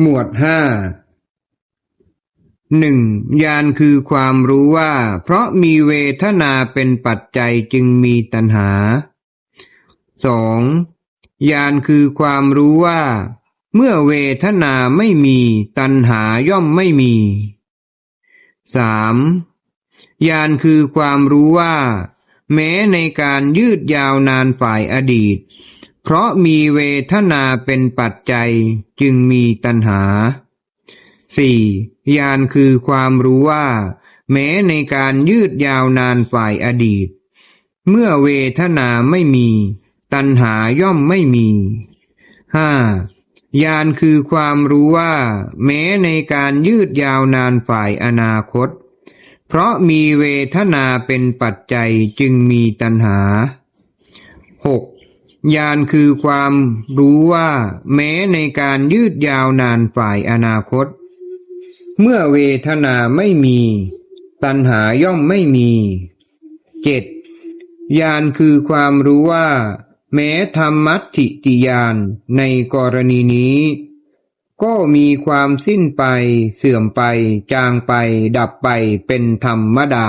หมวดห้าหนึ่งญาณคือความรู้ว่า เพราะมีเวทนาเป็นปัจจัยจึงมีตัณหาสองญาณคือความรู้ว่า เมื่อเวทนาไม่มีตัณหาย่อมไม่มีสามญาณคือความรู้ว่า แม้ในการยืดยาวนานฝ่ายอดีต เพราะมีเวทนาเป็นปัจจัยจึงมีตัณหาสี่ญาณคือความรู้ว่า แม้ในการยืดยาวนานฝ่ายอดีต เมื่อเวทนาไม่มี ตัณหาย่อมไม่มีห้าญาณคือความรู้ว่า แม้ในการยืดยาวนานฝ่ายอนาคต เพราะมีเวทนาเป็นปัจจัยจึงมีตัณหาหก ญาณคือความรู้ว่าแม้ในการยืดยาวนานฝ่ายอนาคต เมื่อเวทนาไม่มี ตัณหาย่อมไม่มีเจ็ดญาณคือความรู้ว่า แม้ธรรมัตถิติญาณในกรณีนี้ ก็มีความสิ้นไป เสื่อมไป จางไป ดับไปเป็นธรรมดา